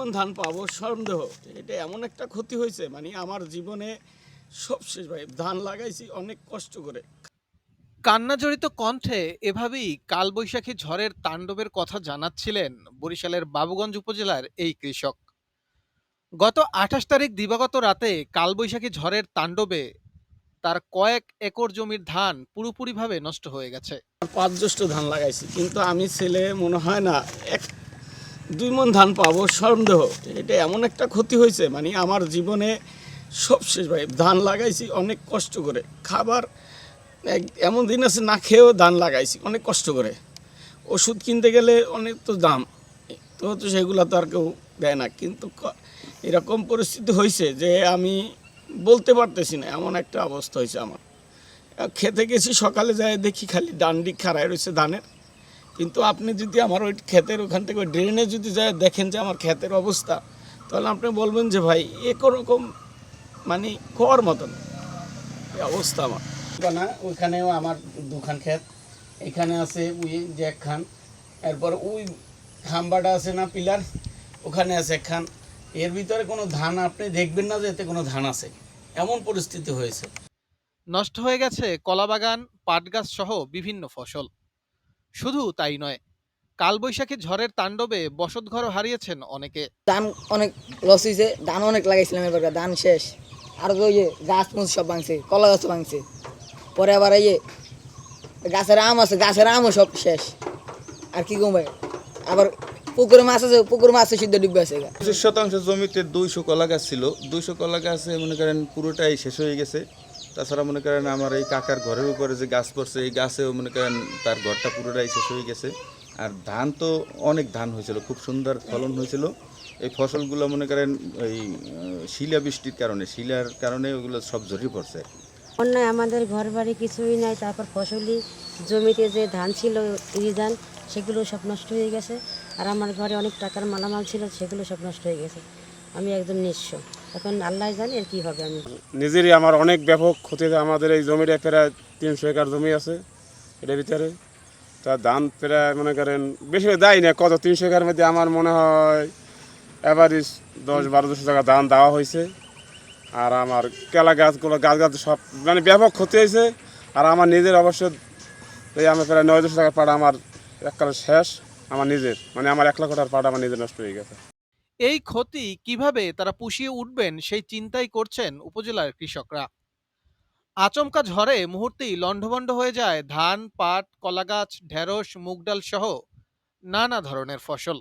মন ধান পাবো সন্দেহ। এটা এমন একটা ক্ষতি হয়েছে মানে আমার জীবনে সবশেষ ভাই ধান লাগাইছি অনেক কষ্ট করে। কান্নাজড়িত কণ্ঠে এভাবেই কালবৈশাখী ঝড়ের তাণ্ডবের কথা জানাচ্ছিলেন বরিশালের বাবুগঞ্জ উপজেলার এই কৃষক। গত আঠাশ তারিখ দিবাগত রাতে কালবৈশাখী ঝড়ের তাণ্ডবে তার কয়েক একর জমির ধান পুরোপুরিভাবে নষ্ট হয়ে গেছে। পাঁচ জ্যৈষ্ঠ ধান লাগাইছি কিন্তু আমি ছেলে মনে হয় না এক দুই মন ধান পাবো, সন্দেহ। এটা এমন একটা ক্ষতি হয়েছে মানে আমার জীবনে সবশেষ ভাই, ধান লাগাইছি, অনেক কষ্ট করে। খাবার এমন দিন আছে, না খেয়েও ধান লাগাইছি, অনেক কষ্ট করে। ওষুধ কিনতে গেলে অনেক তো দাম, তো তো সেগুলো তো আর কেউ দেয় না। কিন্তু এরকম পরিস্থিতি হয়েছে যে আমি বলতে পারতেছি না, এমন একটা অবস্থা হয়েছে আমার। খেতে গেছি, সকালে যায় দেখি খালি ডান্ডি খাড়ায় রয়েছে ধানের। কিন্তু আপনি যদি আমার ওই ক্ষেতের ওখান থেকে ওই ড্রেনে যদি যায় দেখেন যে আমার ক্ষেতের অবস্থা তাহলে আপনি বলবেন যে ভাই একরকম মানে কর মতন অবস্থা আমার। না ওইখানেও আমার দুখান ক্ষেত। এখানে আছে ওই যে একখান এরপর ওই খাম্বাটা আছে না পিলার ওখানে আছে একখান এর ভিতরে কোনো ধান আপনি দেখবেন না যে এতে কোনো ধান আছে। এমন পরিস্থিতি হয়েছে। নষ্ট হয়ে গেছে কলাবাগান পাটগাছ সহ বিভিন্ন ফসল। শুধু তাই নয় কালবৈশাখী ঝড়ের তাণ্ডবে বসত বসতঘরও হারিয়েছেন অনেকে। ধান অনেক লস হয়েছে ধান অনেক লাগাইছিলাম এবার ধান শেষ। আর তো ইয়ে গাছ মুছ সব ভাঙছে কলা গাছও ভাঙছে। পরে আবার ইয়ে গাছের আম আছে গাছের আমও সব শেষ। আর কি কম ভাই? আবার পুকুরে মাছ আছে পুকুরে মাছ সিদ্ধ ডুবে আছে। পঁচিশ শতাংশ জমিতে দুইশো কলা গাছ ছিল। দুইশো কলা গাছে মনে করেন পুরোটাই শেষ হয়ে গেছে। তাছাড়া মনে করেন আমার এই কাকার ঘরের উপরে যে গাছ পড়ছে, এই গাছেও মনে করেন তার ঘরটা পুরোটাই শেষ হয়ে গেছে। আর ধান তো অনেক ধান হয়েছিল, খুব সুন্দর ফলন হয়েছিল। এই ফসলগুলো মনে করেন ওই শিলা বৃষ্টির কারণে, শিলার কারণে ওগুলো সব ঝরিয়ে পড়ছে। অন্যায় আমাদের ঘর বাড়ি কিছুই নাই, তারপর ফসলি, জমিতে যে ধান ছিল ইরি ধান, সেগুলো সব নষ্ট হয়ে গেছে। আর আমার ঘরে অনেক টাকার মালামাল ছিল, সেগুলো সব নষ্ট হয়ে গেছে। আমি একদম নিঃস্ব। এখন আল্লাহ কি হবে আমি। নিজেরই আমার অনেক ব্যাপক ক্ষতি। আমাদের এই জমিটা প্রায় তিনশো একর জমি আছে, এটার ভিতরে। তা ধান প্রায় মনে করেন, বেশি দেয় না, কত তিনশো একর মধ্যে আমার মনে হয় এভারেজ দশ বারো দুশো টাকা ধান দেওয়া হয়েছে। আর আমার কেলা গাছগুলো গাছ গাছ সব মানে ব্যাপক ক্ষতি হয়েছে। আর আমার নিজের অবশ্য, এই আমার প্রায় নয় দুশো টাকার পাড়া আমার এককালে শেষ। আমার নিজের মানে আমার এক লাখ টাকার পাড়া আমার নিজের নষ্ট হয়ে গেছে। এই ক্ষতি কীভাবে তারা পুষিয়ে উঠবেন সেই চিন্তাই করছেন উপজেলার কৃষকরা। আচমকা ঝড়ে মুহূর্তেই লণ্ডভণ্ড হয়ে যায় ধান, পাট, কলাগাছ, ঢেঁড়স, মুগডাল সহ নানা ধরনের ফসল।